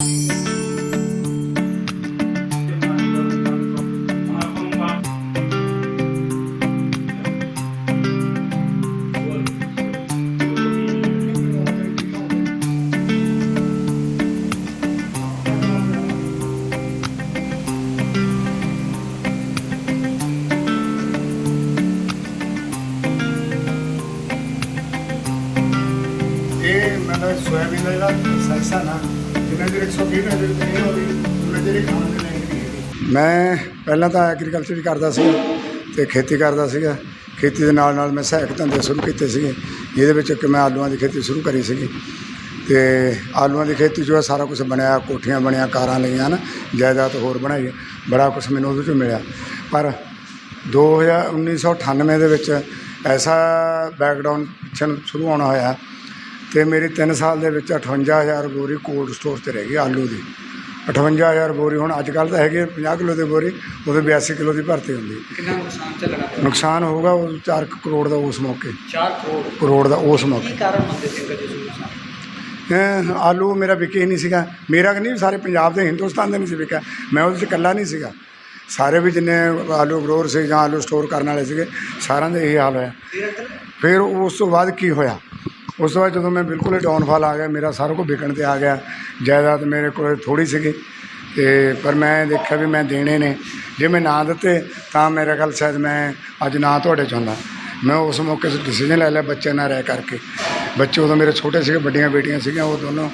ਇਹ ਮਤਲਬ ਸੋਇਆਬੀਨ ਦਾ ਜਿਹੜਾ ਸੈਕਸ਼ਨ ਨਾ ਜਿੰਨਾ ਚਿਰ 120 ਨਾ ਦਿਨ ਨਹੀਂ ਹੋਈ ਉਹਨਾਂ ਜਿਹੜੇ ਖਾਣ ਦੇ ਲਾਇਕ ਨਹੀਂ ਹੈਗੀ ਮੈਂ ਪਹਿਲਾਂ ਤਾਂ ਐਗਰੀਕਲਚਰ ਹੀ ਕਰਦਾ ਸੀ ਤੇ ਖੇਤੀ ਕਰਦਾ ਸੀਗਾ। ਖੇਤੀ ਦੇ ਨਾਲ ਨਾਲ ਮੈਂ ਸਹਾਇਕ ਧੰਦੇ ਸ਼ੁਰੂ ਕੀਤੇ ਸੀਗੇ। ਜਿਹਦੇ ਵਿੱਚ ਕਿ ਮੈਂ ਆਲੂਆਂ ਦੀ ਖੇਤੀ ਸ਼ੁਰੂ ਕਰੀ ਸੀਗੀ। ਤੇ ਆਲੂਆਂ ਦੀ ਖੇਤੀ ਜੋ ਹੈ, ਸਾਰਾ ਕੁਝ ਬਣਿਆ, ਕੋਠੀਆਂ ਬਣਿਆ, ਕਾਰਾਂ ਲਈਆਂ ਨਾ ਜਾਇਦਾਦ ਹੋਰ ਬਣਾਈ। ਬੜਾ ਕੁਝ ਮੈਨੂੰ ਉਹਦੇ ਚੋਂ ਮਿਲਿਆ। ਪਰ 2000 1998 ਦੇ ਵਿੱਚ ਐਸਾ ਬੈਕਗ੍ਰਾਉਂਡ ਪਿੱਛੇ ਸ਼ੁਰੂ ਹੋਣਾ ਹੋਇਆ ਤੇ ਮੇਰੀ 3 ਸਾਲ ਦੇ ਵਿੱਚ 58000 ਬੋਰੀ ਕੋਲਡ ਸਟੋਰ ਤੇ ਰਹਿ ਗਈ ਆਲੂ ਦੀ। 58000 ਬੋਰੀ ਹੁਣ ਅੱਜ ਕੱਲ੍ਹ ਤਾਂ ਹੈਗੇ 50 ਕਿਲੋ ਦੀ ਬੋਰੀ ਉਦੋਂ 82 ਕਿਲੋ ਦੀ ਭਰਤੀ ਹੁੰਦੀ। ਕਿੰਨਾ ਨੁਕਸਾਨ ਝੱਲਣਾ ਪਿਆ? ਨੁਕਸਾਨ ਹੋਊਗਾ ਉਹ 4 ਕਰੋੜ ਦਾ ਉਸ ਮੌਕੇ। 4 ਕਰੋੜ? ਕਰੋੜ ਦਾ ਉਸ ਕੀ ਮੌਕੇ ਕਾਰਨ ਮੰਨਦੇ ਸੀ ਅੰਗਰੇਜ਼ੀ ਨੂੰ ਨੁਕਸਾਨ ਹੈਂ, ਆਲੂ ਮੇਰਾ ਵਿਕੇ ਹੀ ਨਹੀਂ ਸੀਗਾ। ਮੇਰਾ ਕਿ ਨਹੀਂ ਸਾਰੇ ਪੰਜਾਬ ਦੇ ਹਿੰਦੁਸਤਾਨ ਦੇ ਨਹੀਂ ਸੀ ਵਿਕਿਆ। ਮੈਂ ਉਹਦੇ 'ਚ ਇਕੱਲਾ ਨਹੀਂ ਸੀਗਾ। ਸਾਰੇ ਵੀ ਜਿੰਨੇ ਆਲੂ ਗਰੋਰ ਸੀ ਜਾਂ ਆਲੂ ਸਟੋਰ ਕਰਨ ਵਾਲੇ ਸੀਗੇ ਸਾਰਿਆਂ ਦਾ ਇਹੀ ਹਾਲ ਹੋਇਆ। ਫਿਰ ਉਸ ਤੋਂ ਬਾਅਦ ਕੀ ਹੋਇਆ? ਉਸ ਤੋਂ ਬਾਅਦ ਜਦੋਂ ਮੈਂ ਬਿਲਕੁਲ ਹੀ ਡਾਊਨਫਾਲ ਆ ਗਿਆ, ਮੇਰਾ ਸਾਰਾ ਕੁਝ ਵਿਕਣ ਤੇ ਆ ਗਿਆ। ਜਾਇਦਾਦ ਮੇਰੇ ਕੋਲ ਥੋੜੀ ਸੀਗੀ। ਤੇ ਪਰ ਮੈਂ ਦੇਖਿਆ ਵੀ ਮੈਂ ਦੇਣੇ ਨੇ। ਜੇ ਮੈਂ ਨਾ ਦਿੱਤੇ, ਤਾਂ ਮੇਰਾ ਖਿਆਲ ਸ਼ਾਇਦ ਮੈਂ ਅੱਜ ਨਾ ਤੁਹਾਡੇ 'ਚ ਹੁੰਦਾ ਮੈਂ ਉਸ ਮੌਕੇ 'ਤੇ ਡਿਸੀਜਨ ਲੈ ਲਿਆ ਬੱਚੇ ਨਾਲ ਰਹਿ ਕਰਕੇ। ਬੱਚੇ ਉਦੋਂ ਮੇਰੇ ਛੋਟੇ ਸੀਗੇ, ਵੱਡੀਆਂ ਬੇਟੀਆਂ ਸੀਗੀਆਂ, ਉਹ ਦੋਨੋਂ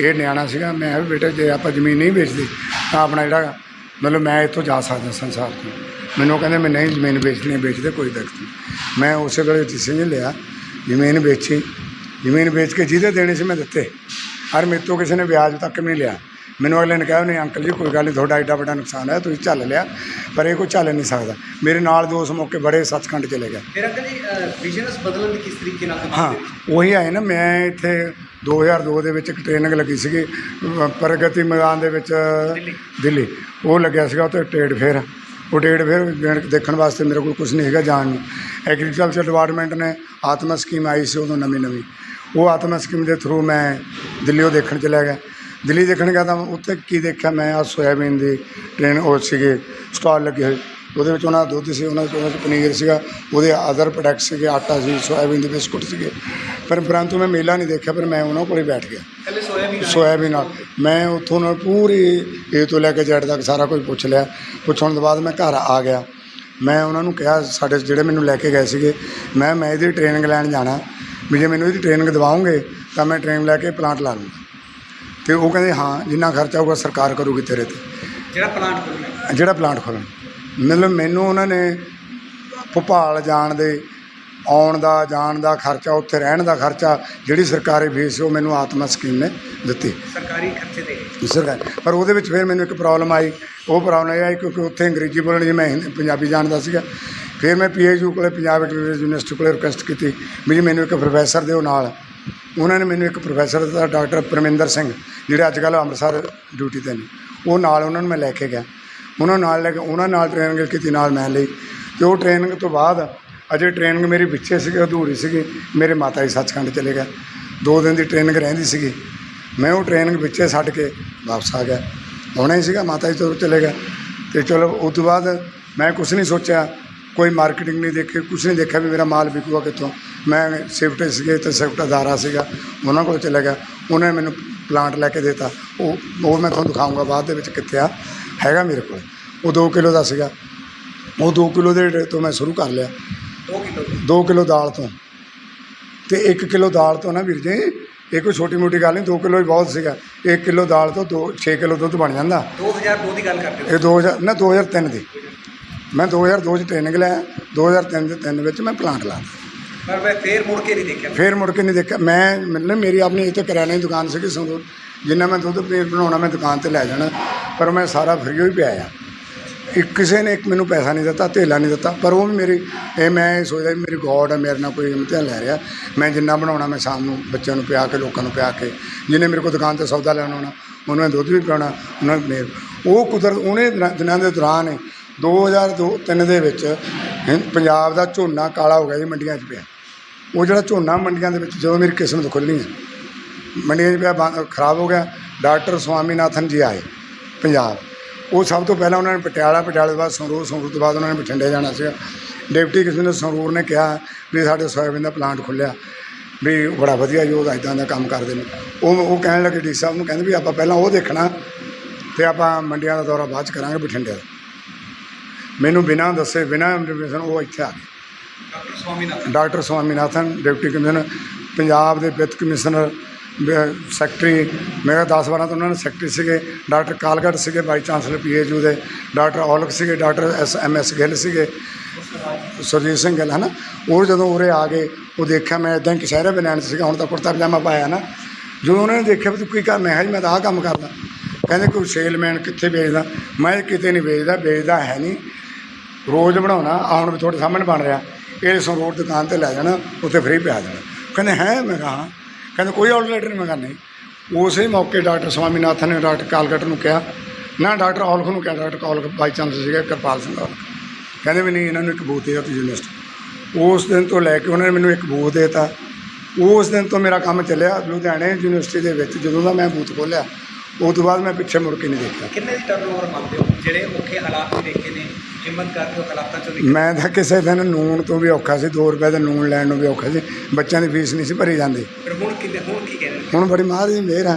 ਇਹ ਨਿਆਣਾ ਸੀਗਾ। ਮੈਂ ਵੀ ਬੇਟਾ, ਜੇ ਆਪਾਂ ਜ਼ਮੀਨ ਨਹੀਂ ਵੇਚਦੇ, ਤਾਂ ਆਪਣਾ ਜਿਹੜਾ ਮਤਲਬ ਮੈਂ ਇੱਥੋਂ ਜਾ ਸਕਦਾ ਸੰਸਾਰ ਤੋਂ। ਮੈਨੂੰ ਉਹ ਕਹਿੰਦੇ, ਮੈਂ ਨਹੀਂ ਜ਼ਮੀਨ ਵੇਚਣੀ, ਵੇਚਦੇ ਕੋਈ ਦਿੱਕਤ ਨਹੀਂ। ਮੈਂ ਉਸੇ ਵੇਲੇ ਡਿਸੀਜਨ ਲਿਆ, ਜ਼ਮੀਨ ਵੇਚੀ। ਜ਼ਮੀਨ ਵੇਚ ਕੇ ਜਿਹਦੇ ਦੇਣੇ ਸੀ ਮੈਂ ਦਿੱਤੇ। ਹਰ ਮੇਰੇ ਤੋਂ ਕਿਸੇ ਨੇ ਵਿਆਜ ਤੱਕ ਨਹੀਂ ਲਿਆ। ਮੈਨੂੰ ਅਗਲੇ ਨੇ ਕਿਹਾ ਨਹੀਂ ਅੰਕਲ ਜੀ ਕੋਈ ਗੱਲ ਨਹੀਂ ਤੁਹਾਡਾ ਐਡਾ ਵੱਡਾ ਨੁਕਸਾਨ ਹੈ ਤੁਸੀਂ ਝੱਲ ਲਿਆ ਪਰ ਇਹ ਕੋਈ ਝੱਲ ਨਹੀਂ ਸਕਦਾ। ਮੇਰੇ ਨਾਲ ਦੋ ਉਸ ਮੌਕੇ ਬੜੇ ਸੱਚਖੰਡ ਚਲੇ ਗਏ। ਫਿਰ ਅੰਕਲ ਜੀ ਬਿਜ਼ਨਸ ਬਦਲਣ ਦੀ ਕਿਸ ਤਰੀਕੇ ਨਾਲ ਹਾਂ? ਉਹੀ ਆਏ ਨਾ ਮੈਂ ਇੱਥੇ 2002 ਦੇ ਵਿੱਚ ਇੱਕ ਟ੍ਰੇਨਿੰਗ ਲੱਗੀ ਸੀਗੀ ਪ੍ਰਗਤੀ ਮੈਦਾਨ ਦੇ ਵਿੱਚ ਦਿੱਲੀ। ਉਹ ਲੱਗਿਆ ਸੀਗਾ ਉੱਥੇ ਟ੍ਰੇਡ ਫੇਅਰ। ਉਹ ਟ੍ਰੇਡ ਫੇਅਰ ਦੇਖਣ ਵਾਸਤੇ ਮੇਰੇ ਕੋਲ ਕੁਝ ਨਹੀਂ ਹੈਗਾ ਜਾਣ ਨੂੰ। ਐਗਰੀਕਲਚਰ ਡਿਪਾਰਟਮੈਂਟ ਨੇ ਆਤਮਾ ਸਕੀਮ ਆਈ ਸੀ ਉਦੋਂ ਨਵੀਂ ਨਵੀਂ। ਉਹ ਆਤਮਾ ਸਕੀਮ ਦੇ ਥਰੂ ਮੈਂ ਦਿੱਲੀ ਉਹ ਦੇਖਣ ਚਲਿਆ ਗਿਆ। ਦਿੱਲੀ ਦੇਖਣ ਗਿਆ ਤਾਂ ਉੱਥੇ ਕੀ ਦੇਖਿਆ? ਮੈਂ ਆ ਸੋਇਆਬੀਨ ਦੀ ਟ੍ਰੇਨ ਉਹ ਸੀਗੇ ਸਟਾਲ ਲੱਗੇ ਹੋਏ। ਉਹਦੇ ਵਿੱਚ ਉਹਨਾਂ ਦਾ ਦੁੱਧ ਸੀ ਉਹਨਾਂ ਉਹਨਾਂ 'ਚ ਪਨੀਰ ਸੀਗਾ ਉਹਦੇ ਅਦਰ ਪ੍ਰੋਡਕਟ ਸੀਗੇ ਆਟਾ ਸੀ ਸੋਇਆਬੀਨ ਦੇ ਬਿਸਕੁਟ ਸੀਗੇ। ਪਰ ਪਰੰਤੂ ਮੈਂ ਮੇਲਾ ਨਹੀਂ ਦੇਖਿਆ ਪਰ ਮੈਂ ਉਹਨਾਂ ਕੋਲ ਹੀ ਬੈਠ ਗਿਆ। ਸੋਇਆਬੀਨ ਨਾਲ ਮੈਂ ਉੱਥੋਂ ਨਾਲ ਪੂਰੀ ਏ ਤੋਂ ਲੈ ਕੇ ਜੈਡ ਤੱਕ ਸਾਰਾ ਕੁਝ ਪੁੱਛ ਲਿਆ। ਪੁੱਛਣ ਤੋਂ ਬਾਅਦ ਮੈਂ ਘਰ ਆ ਗਿਆ। ਮੈਂ ਉਹਨਾਂ ਨੂੰ ਕਿਹਾ ਸਾਡੇ ਜਿਹੜੇ ਮੈਨੂੰ ਲੈ ਕੇ ਗਏ ਸੀਗੇ ਮੈਂ ਮੈਂ ਇਹਦੀ ਟ੍ਰੇਨਿੰਗ ਲੈਣ ਜਾਣਾ। ਵੀ ਜੇ ਮੈਨੂੰ ਇਹਦੀ ਟ੍ਰੇਨਿੰਗ ਦਿਵਾਓਗੇ ਤਾਂ ਮੈਂ ਟ੍ਰੇਨ ਲੈ ਕੇ ਪਲਾਂਟ ਲਾ ਲੂੰਗਾ। ਤੇ ਉਹ ਕਹਿੰਦੇ ਹਾਂ ਜਿੰਨਾ ਖਰਚਾ ਹੋਊਗਾ ਸਰਕਾਰ ਕਰੂਗੀ ਤੇਰੇ ਤੇ। ਜਿਹੜਾ ਪਲਾਂਟ ਖੋਲ੍ਹਣਾ ਜਿਹੜਾ ਪਲਾਂਟ ਖੋਲ੍ਹਣ ਮਤਲਬ ਮੈਨੂੰ ਉਹਨਾਂ ਨੇ ਭੋਪਾਲ ਜਾਣ ਦੇ ਆਉਣ ਦਾ ਜਾਣ ਦਾ ਖਰਚਾ ਉੱਥੇ ਰਹਿਣ ਦਾ ਖਰਚਾ ਜਿਹੜੀ ਸਰਕਾਰੀ ਫੀਸ ਉਹ ਮੈਨੂੰ ਆਤਮਾ ਸਕੀਮ ਨੇ ਦਿੱਤੀ। ਸਰਕਾਰੀ ਖਰਚੇ ਦੇ। ਸਰਕਾਰ ਪਰ ਉਹਦੇ ਵਿੱਚ ਫਿਰ ਮੈਨੂੰ ਇੱਕ ਪ੍ਰੋਬਲਮ ਆਈ। ਉਹ ਪ੍ਰੋਬਲਮ ਇਹ ਆਈ ਕਿਉਂਕਿ ਉੱਥੇ ਅੰਗਰੇਜ਼ੀ ਬੋਲਣੀ ਸੀ, ਮੈਂ ਹਿੰਦੀ ਪੰਜਾਬੀ ਜਾਣਦਾ ਸੀਗਾ। ਫਿਰ ਮੈਂ ਪੀਐਚਯੂ ਕੋਲੇ ਪੰਜਾਬ ਐਗਰੀਕਲਚਰ ਯੂਨੀਵਰਸਿਟੀ ਕੋਲੇ ਰਿਕੁਐਸਟ ਕੀਤੀ ਵੀ ਜੀ ਮੈਨੂੰ ਇੱਕ ਪ੍ਰੋਫੈਸਰ ਦਿਓ ਨਾਲ। ਉਹਨਾਂ ਨੇ ਮੈਨੂੰ ਇੱਕ ਪ੍ਰੋਫੈਸਰ ਦਿੱਤਾ ਡਾਕਟਰ ਪਰਮਿੰਦਰ ਸਿੰਘ ਜਿਹੜੇ ਅੱਜ ਕੱਲ੍ਹ ਅੰਮ੍ਰਿਤਸਰ ਡਿਊਟੀ ਤੇ ਨੇ ਉਹ ਨਾਲ ਉਹਨਾਂ ਨੂੰ ਮੈਂ ਲੈ ਕੇ ਗਿਆ। ਉਹਨਾਂ ਨਾਲ ਲੈ ਕੇ ਉਹਨਾਂ ਨਾਲ ਟ੍ਰੇਨਿੰਗ ਕੀਤੀ ਨਾਲ ਮੈਂ ਲਈ। ਤੇ ਉਹ ਟ੍ਰੇਨਿੰਗ ਤੋਂ ਬਾਅਦ ਅਜੇ ਟ੍ਰੇਨਿੰਗ ਮੇਰੀ ਪਿੱਛੇ ਸੀਗੀ, ਅਧੂਰੀ ਸੀਗੀ। ਮੇਰੇ ਮਾਤਾ ਜੀ ਸੱਚਖੰਡ ਚਲੇ ਗਏ। ਦੋ ਦਿਨ ਦੀ ਟ੍ਰੇਨਿੰਗ ਰਹਿੰਦੀ ਸੀਗੀ। ਮੈਂ ਉਹ ਟ੍ਰੇਨਿੰਗ ਵਿੱਚੇ ਛੱਡ ਕੇ ਵਾਪਸ ਆ ਗਿਆ। ਆਉਣਾ ਹੀ ਸੀਗਾ, ਮਾਤਾ ਜੀ ਤੋਂ ਚਲੇ ਗਿਆ ਤੇ ਚਲੋ, ਉਸ ਤੋਂ ਬਾਅਦ ਮੈਂ ਕੁਝ ਨਹੀਂ ਸੋਚਿਆ। ਕੋਈ ਮਾਰਕੀਟਿੰਗ ਨਹੀਂ ਦੇਖੀ ਕੁਝ ਨਹੀਂ ਦੇਖਿਆ ਵੀ ਮੇਰਾ ਮਾਲ ਵਿਕੂਗਾ ਕਿੱਥੋਂ। ਮੈਂ ਸ਼ਿਫਟ ਸੀਗੇ, ਤੇ ਸ਼ਿਫਟ ਅਦਾਰਾ ਸੀਗਾ, ਉਹਨਾਂ ਕੋਲ ਚਲਾ ਗਿਆ। ਉਹਨਾਂ ਨੇ ਮੈਨੂੰ ਪਲਾਂਟ ਲੈ ਕੇ ਦਿੱਤਾ। ਉਹ ਉਹ ਮੈਂ ਤੁਹਾਨੂੰ ਦਿਖਾਊਂਗਾ ਬਾਅਦ ਦੇ ਵਿੱਚ ਕਿੱਥੇ ਆ। ਹੈਗਾ ਮੇਰੇ ਕੋਲ। ਉਹ 2 ਕਿਲੋ ਦਾ ਸੀਗਾ। ਉਹ 2 ਕਿਲੋ ਦੇ ਤੋਂ ਮੈਂ ਸ਼ੁਰੂ ਕਰ ਲਿਆ। 2 ਕਿਲੋ ਦੇ 2 ਕਿਲੋ ਦਾਲ ਤੋਂ। ਤੇ 1 ਕਿਲੋ ਦਾਲ ਤੋਂ ਨਾ ਵੀਰ ਜੀ ਇਹ ਕੋਈ ਛੋਟੀ ਮੋਟੀ ਗੱਲ ਨਹੀਂ 2 ਕਿਲੋ ਹੀ ਬਹੁਤ ਸੀਗਾ। 1 ਕਿਲੋ ਦਾਲ ਤੋਂ 2 6 ਕਿਲੋ ਦੁੱਧ ਬਣ ਜਾਂਦਾ। 2002 ਦੀ ਗੱਲ ਕਰਦੇ ਇਹ 2000 ਨਾ 2003 ਦੀ। ਮੈਂ 2002 ਚ ਟ੍ਰੇਨਿੰਗ ਲਿਆ 2003 ਦੇ 3 ਵਿੱਚ ਮੈਂ ਪਲਾਂਟ ਲਾਤਾ ਪਰ ਮੈਂ ਫੇਰ ਮੁੜ ਕੇ ਨਹੀਂ ਦੇਖਿਆ। ਫਿਰ ਮੁੜ ਕੇ ਨਹੀਂ ਦੇਖਿਆ। ਮੈਂ ਮਤਲਬ ਮੇਰੀ ਆਪਣੀ ਇੱਥੇ ਕਰਿਆਨੇ ਦੀ ਦੁਕਾਨ ਸੀਗੀ ਸੰਗਰੂਰ। ਜਿੰਨਾ ਮੈਂ ਦੁੱਧ ਪਨੀਰ ਬਣਾਉਣਾ ਮੈਂ ਦੁਕਾਨ ਤੇ ਲੈ ਜਾਣਾ। ਪਰ ਮੈਂ ਸਾਰਾ ਫਰੀ ਹੀ ਪਿਆ ਆ। ਇੱਕ ਕਿਸੇ ਨੇ ਇੱਕ ਮੈਨੂੰ ਪੈਸਾ ਨਹੀਂ ਦਿੱਤਾ, ਧੇਲਾ ਨਹੀਂ ਦਿੱਤਾ, ਪਰ ਉਹ ਵੀ ਮੇਰੀ, ਇਹ ਮੈਂ ਇਹ ਸੋਚਦਾ ਵੀ ਮੇਰੀ ਗੋਡ ਹੈ ਮੇਰੇ ਨਾਲ ਕੋਈ ਇਮਤਿਹਾਨ ਲੈ ਰਿਹਾ। ਮੈਂ ਜਿੰਨਾ ਬਣਾਉਣਾ, ਮੈਂ ਸ਼ਾਮ ਨੂੰ ਬੱਚਿਆਂ ਨੂੰ ਪਿਆ ਕੇ, ਲੋਕਾਂ ਨੂੰ ਪਿਆ ਕੇ, ਜਿਹਨੇ ਮੇਰੇ ਕੋਲ ਦੁਕਾਨ ਤੇ ਸੌਦਾ ਲੈਣ ਆਉਣਾ, ਉਹਨਾਂ ਨੇ ਦੁੱਧ ਵੀ ਪਿਆਉਣਾ, ਉਹਨਾਂ ਨੂੰ ਪਨੀਰ ਉਹ ਕੁਦਰਤ, ਉਹਨੇ ਦਿਨਾਂ- ਦੇ ਦੌਰਾਨ 2002 3 ਦੇ ਵਿੱਚ ਪੰਜਾਬ ਦਾ ਝੋਨਾ ਕਾਲਾ ਹੋ ਗਿਆ ਜੀ ਮੰਡੀਆਂ 'ਚ ਪਿਆ। ਉਹ ਜਿਹੜਾ ਝੋਨਾ ਮੰਡੀਆਂ ਦੇ ਵਿੱਚ ਜਦੋਂ ਮੇਰੀ ਕਿਸਮਤ ਖੁੱਲ੍ਹੀ ਹੈ ਮੰਡੀਆਂ 'ਚ ਪਿਆ ਬੰਦ- ਖਰਾਬ ਹੋ ਗਿਆ, ਡਾਕਟਰ ਸਵਾਮੀਨਾਥਨ ਜੀ ਆਏ, ਪੰਜਾਬ। ਉਹ ਸਭ ਤੋਂ ਪਹਿਲਾਂ ਉਹਨਾਂ ਨੇ ਪਟਿਆਲਾ ਪਟਿਆਲੇ ਤੋਂ ਬਾਅਦ ਸੰਗਰੂਰ ਸੰਗਰੂਰ ਤੋਂ ਬਾਅਦ ਉਹਨਾਂ ਨੇ ਬਠਿੰਡੇ ਜਾਣਾ ਸੀਗਾ। ਡਿਪਟੀ ਕਮਿਸ਼ਨਰ ਸੰਗਰੂਰ ਨੇ ਕਿਹਾ ਵੀ ਸਾਡੇ ਸੋਇਆਬੀਨ ਦਾ ਪਲਾਂਟ ਖੁੱਲਿਆ ਵੀ ਬੜਾ ਵਧੀਆ ਜੀ ਉਹ ਇਦਾਂ ਦਾ ਕੰਮ ਕਰਦੇ ਨੇ। ਉਹ ਉਹ ਕਹਿਣ ਲੱਗੇ ਡੀ ਸਾਹਿਬ ਨੂੰ ਕਹਿੰਦੇ ਵੀ ਆਪਾਂ ਪਹਿਲਾਂ ਉਹ ਦੇਖਣਾ ਤੇ ਆਪਾਂ ਮੰਡੀਆਂ ਦਾ ਦੌਰਾ ਬਾਅਦ ਚ ਕਰਾਂਗੇ ਬਠਿੰਡੇ ਦਾ। ਮੈਨੂੰ ਬਿਨਾਂ ਦੱਸੇ ਬਿਨਾਂ ਇਨਫੋਰਮੇਸ਼ਨ ਉਹ ਇੱਥੇ ਆ ਗਏ। Doctor Swaminathan. Doctor Swaminathan deputy commissioner Punjab ਦੇ ਵਿੱਤ ਕਮਿਸ਼ਨਰ ਸੈਕਟਰੀ ਮੇਰਾ 10 12 ਤੋਂ ਉਹਨਾਂ ਨੇ ਸੈਕਟਰੀ ਸੀਗੇ, ਡਾਕਟਰ ਕਾਲਗੜ ਸੀਗੇ ਵਾਈਸ ਚਾਂਸਲਰ ਪੀਏਯੂ ਦੇ, ਡਾਕਟਰ ਔਲਖ ਸੀਗੇ, doctor S M S Gill ਸੀਗੇ, ਸੁਰਜੀਤ ਸਿੰਘ ਗਿੱਲ, ਹਨਾ? ਉਹ ਜਦੋਂ ਉਰੇ ਆ ਗਏ, ਉਹ ਦੇਖਿਆ ਮੈਂ ਇਦਾਂ ਹੀ ਸ਼ਹਿਰੇ ਬਨਾਨ ਸੀਗਾ ਹੁਣ ਤਾਂ ਕੁੜਤਾ ਪਜਾਮਾ ਪਾਇਆ ਨਾ। ਜਦੋਂ ਉਹਨਾਂ ਨੇ ਦੇਖਿਆ ਵੀ ਤੂੰ ਕੀ ਕਰਨਾ ਹੈ ਜੀ ਮੈਂ ਤਾਂ ਆਹ ਕੰਮ ਕਰਦਾ। ਕਹਿੰਦੇ ਕੋਈ ਸੇਲਮੈਨ ਕਿੱਥੇ ਵੇਚਦਾ? ਮੈਂ ਕਿਤੇ ਨਹੀਂ ਵੇਚਦਾ ਵੇਚਦਾ ਹੈ ਨਹੀਂ। ਰੋਜ਼ ਬਣਾਉਣਾ ਆਉਣ ਵੀ ਤੁਹਾਡੇ ਸਾਹਮਣੇ ਬਣ ਰਿਹਾ। ਇਹ ਸੰਗਰੂਰ ਦੁਕਾਨ ਤੇ ਲੈ ਜਾਣਾ, ਉੱਥੇ ਫ੍ਰੀ ਪਿਆ ਦੇਣਾ। ਕਹਿੰਦੇ ਹੈ? ਮੈਂ ਕਿਹਾ ਹਾਂ। ਕਹਿੰਦੇ ਕੋਈ ਆਊਟਲੈਟ ਨਹੀਂ, ਮੈਂ ਕਿਹਾ ਨਹੀਂ। ਉਸੇ ਮੌਕੇ ਡਾਕਟਰ ਸਵਾਮੀਨਾਥਨ ਨੇ ਡਾਕਟਰ ਕਾਲਗਟ ਨੂੰ ਕਿਹਾ, ਨਾ ਡਾਕਟਰ ਔਲਖ ਨੂੰ ਕਿਹਾ, ਡਾਕਟਰ ਔਲਖ ਬਾਈ ਚਾਂਸ ਸੀਗਾ ਕਿਰਪਾਲ ਸਿੰਘ ਔਲਖ। ਕਹਿੰਦੇ ਵੀ ਨਹੀਂ, ਇਹਨਾਂ ਨੂੰ ਇੱਕ ਬੂਥ ਦੇ ਦਿੱਤਾ ਯੂਨੀਵਰਸਿਟੀ ਉਸ ਦਿਨ ਤੋਂ ਲੈ ਕੇ ਉਹਨਾਂ ਨੇ ਮੈਨੂੰ ਇੱਕ ਬੂਥ ਦੇ ਦਿੱਤਾ। ਉਸ ਦਿਨ ਤੋਂ ਮੇਰਾ ਕੰਮ ਚੱਲਿਆ ਲੁਧਿਆਣੇ ਯੂਨੀਵਰਸਿਟੀ ਦੇ ਵਿੱਚ, ਜਦੋਂ ਦਾ ਮੈਂ ਬੂਥ ਖੋਲ੍ਹਿਆ, ਉਸ ਤੋਂ ਬਾਅਦ ਮੈਂ ਪਿੱਛੇ ਮੁੜ ਕੇ ਨਹੀਂ ਦੇਖਿਆ। ਕਿੰਨੇ ਦੀ ਟਰਨਓਵਰ ਮੰਨਦੇ ਹੋ? ਜਿਹੜੇ ਔਖੇ ਹਾਲਾਤ ਦੇਖੇ ਨੇ ਹਿੰਮਤ ਕਰਕੇ ਉਹ ਹਾਲਾਤਾਂ ਚੋਂ ਨਿਕਲ ਮੈਂ ਤਾਂ ਕਿਸੇ ਦਿਨ ਨੂਣ ਤੋਂ ਵੀ ਔਖਾ ਸੀ 2 ਰੁਪਏ ਦਾ ਨੂਣ ਲੈਣ ਨੂੰ ਵੀ ਔਖਾ ਸੀ ਬੱਚਿਆਂ ਦੀ ਫੀਸ ਨਹੀਂ ਸੀ ਭਰੀ ਜਾਂਦੀ। ਹੁਣ ਕਿੰਨੇ ਹੁਣ ਕੀ ਕਹਿੰਦੇ ਹੁਣ ਬੜੀ ਮਹਾਰਾਜ ਦੀ ਮਿਹਰ ਆ।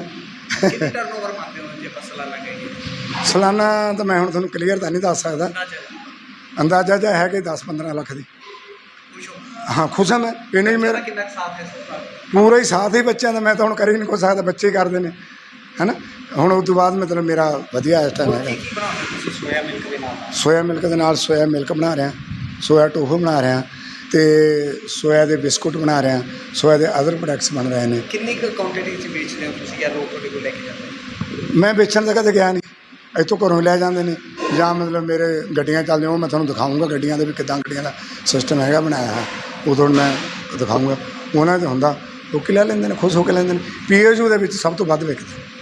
ਕਿੰਨੇ ਟਰਨਓਵਰ ਹੋ ਜੇ ਸਾਲਾਨਾ ਤਾਂ ਮੈਂ ਹੁਣ ਤੁਹਾਨੂੰ ਕਲੀਅਰ ਤਾਂ ਨਹੀਂ ਦੱਸ ਸਕਦਾ। ਅੰਦਾਜ਼ਾ ਜਿਹਾ ਹੈ ਕਿ 10-15 ਲੱਖ ਦੀ। ਹੋ? ਖੁਸ਼ ਹਾਂ ਮੈਂ। ਇਹਨੇ ਹੀ ਮੇਰਾ ਮੇਰਾ ਕਿੰਨਾ ਕੁ ਸਾਥ ਹੈ? ਪੂਰਾ ਹੀ ਸਾਥ ਹੀ ਬੱਚਿਆਂ ਦਾ ਮੈਂ ਤਾਂ ਹੁਣ ਕਰ ਹੀ ਨਹੀਂ ਕੁਛ ਸਕਦਾ ਬੱਚੇ ਕਰਦੇ ਨੇ। ਹੈਨਾ? ਹੁਣ ਉਸ ਤੋਂ ਬਾਅਦ ਮਤਲਬ ਮੇਰਾ ਵਧੀਆ ਇਸ ਟਾਈਮ ਹੈਗਾ। ਹੋ ਸੋਇਆ ਮਿਲਕ ਦੇ ਨਾਲ ਸੋਇਆ ਮਿਲਕ ਦੇ ਨਾਲ ਸੋਇਆ ਮਿਲਕ ਬਣਾ ਰਿਹਾ। ਸੋਇਆ ਟੋਫੂ ਬਣਾ ਰਿਹਾ ਤੇ ਸੋਇਆ ਦੇ ਬਿਸਕੁਟ ਬਣਾ ਰਿਹਾ। ਸੋਇਆ ਦੇ ਅਦਰ ਪ੍ਰੋਡਕਟਸ ਬਣ ਰਹੇ ਨੇ। ਕਿੰਨੀ ਕੁ ਕੁਆਂਟੀਟੀ ਚ ਵੇਚਦੇ ਹੋ ਤੁਸੀਂ ਜਾਂ ਲੋਕ ਤੁਹਾਡੇ ਕੋਲ ਲੈ ਕੇ ਜਾਂਦੇ ਨੇ? ਮੈਂ ਵੇਚਣ ਦਾ ਕਦੇ ਗਿਆ ਨਹੀਂ। ਇੱਥੋਂ ਘਰੋਂ ਹੀ ਲੈ ਜਾਂਦੇ ਨੇ। ਜਾਂ ਮਤਲਬ ਮੇਰੇ ਗੱਡੀਆਂ ਚੱਲਦੀਆਂ ਉਹ ਮੈਂ ਤੁਹਾਨੂੰ ਦਿਖਾਊਂਗਾ ਗੱਡੀਆਂ ਦੇ ਵੀ ਕਿੱਦਾਂ ਗੱਡੀਆਂ ਦਾ ਸਿਸਟਮ ਹੈਗਾ ਬਣਾਇਆ ਹੈ ਉਦੋਂ ਮੈਂ ਦਿਖਾਊਂਗਾ। ਉਹਨਾਂ 'ਚ ਹੁੰਦਾ ਲੋਕੀ ਲੈ ਲੈਂਦੇ ਨੇ ਖੁਸ਼ ਹੋ ਕੇ ਲੈਂਦੇ ਨੇ। ਪੀਏਯੂ ਦੇ ਵਿੱਚ ਸਭ ਤੋਂ ਵੱਧ ਵਿਕਦਾ